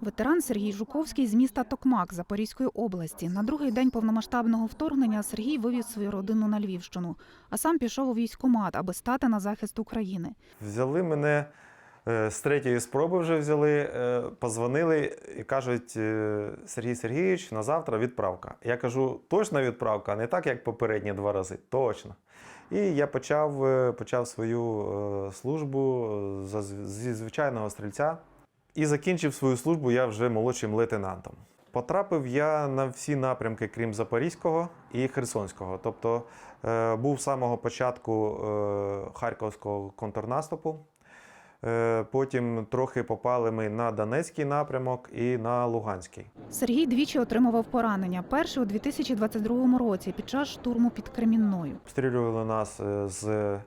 Ветеран Сергій Жуковський з міста Токмак Запорізької області. На другий день повномасштабного вторгнення Сергій вивіз свою родину на Львівщину, а сам пішов у військкомат, аби стати на захист України. Взяли мене е, з третьої спроби вже взяли, е, позвонили і кажуть, е, Сергій Сергійович, на завтра відправка. Я кажу, точна відправка, не так, як попередні два рази. Точно. І я почав, почав свою службу зі звичайного стрільця. І закінчив свою службу я вже молодшим лейтенантом. Потрапив я на всі напрямки, крім Запорізького і Херсонського. Тобто е, був з самого початку е, харківського контрнаступу. Е, потім трохи попали ми на Донецький напрямок і на Луганський. Сергій двічі отримував поранення. Перше у 2022 році під час штурму під Кремінною. Обстрілювали нас е, з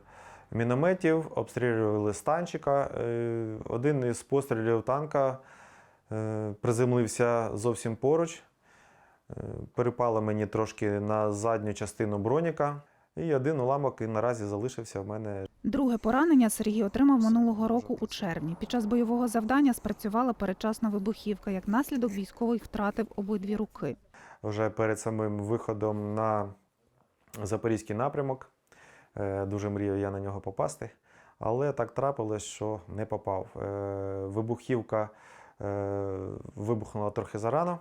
мінометів, обстрілювали з танчика. Е, Один із пострілів танка е, приземлився зовсім поруч. Е, Перепало мені трошки на задню частину броніка. І один уламок і наразі залишився в мене. Друге поранення Сергій отримав минулого року у червні. Під час бойового завдання спрацювала передчасна вибухівка. Як наслідок військовий втратив обидві руки. Вже перед самим виходом на запорізький напрямок. Е, Дуже мріяв я на нього попасти. Але так трапилось, що не попав. Е, Вибухівка е, вибухнула трохи зарано.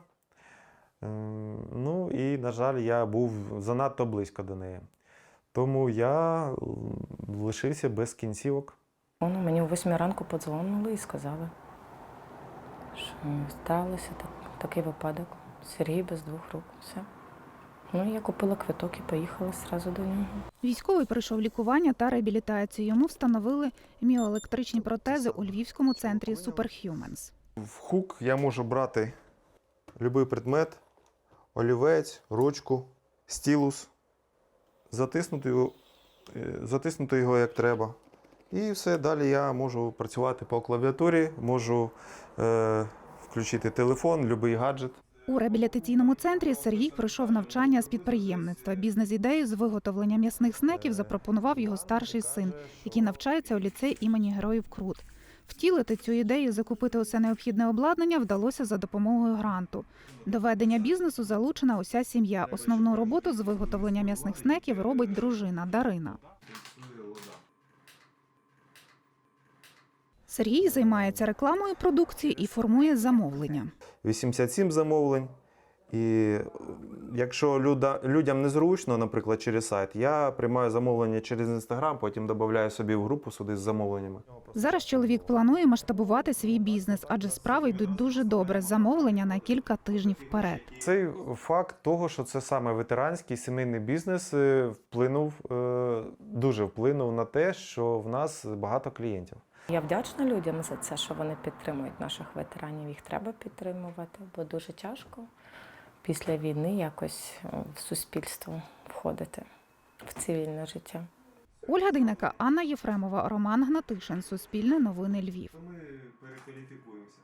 Ну і, на жаль, я був занадто близько до неї. Тому я лишився без кінцівок. Вони мені о 8 ранку подзвонили і сказали, що сталося так, такий випадок. Сергій без двох рук. Все. Ну, я купила квиток і поїхала зразу до нього. Військовий пройшов лікування та реабілітацію. Йому встановили міоелектричні протези у Львівському центрі Superhumans. В хук я можу брати будь-який предмет, олівець, ручку, стілус, затиснути його, е, затиснути його як треба. І все, далі я можу працювати по клавіатурі, можу е, включити телефон, будь-який гаджет. У реабілітаційному центрі Сергій пройшов навчання з підприємництва. Бізнес-ідею з виготовлення м'ясних снеків запропонував його старший син, який навчається у ліцеї імені Героїв Крут. Втілити цю ідею, закупити усе необхідне обладнання вдалося за допомогою гранту. До ведення бізнесу залучена уся сім'я. Основну роботу з виготовлення м'ясних снеків робить дружина Дарина. Сергій займається рекламою продукції і формує замовлення. 87 замовлень. І якщо люда, людям незручно, наприклад, через сайт, я приймаю замовлення через інстаграм, потім додаю собі в групу сюди з замовленнями. Зараз чоловік планує масштабувати свій бізнес, адже справи йдуть дуже добре. Замовлення на кілька тижнів вперед. Цей факт того, що це саме ветеранський сімейний бізнес, е, вплинув е, дуже вплинув на те, що в нас багато клієнтів. Я вдячна людям за це, що вони підтримують наших ветеранів. Їх треба підтримувати, бо дуже тяжко після війни якось е, в суспільство входити в цивільне життя. Ольга Дейнека, Анна Єфремова, Роман Гнатишин. Суспільне новини Львів. Ми перекваліфікуємося.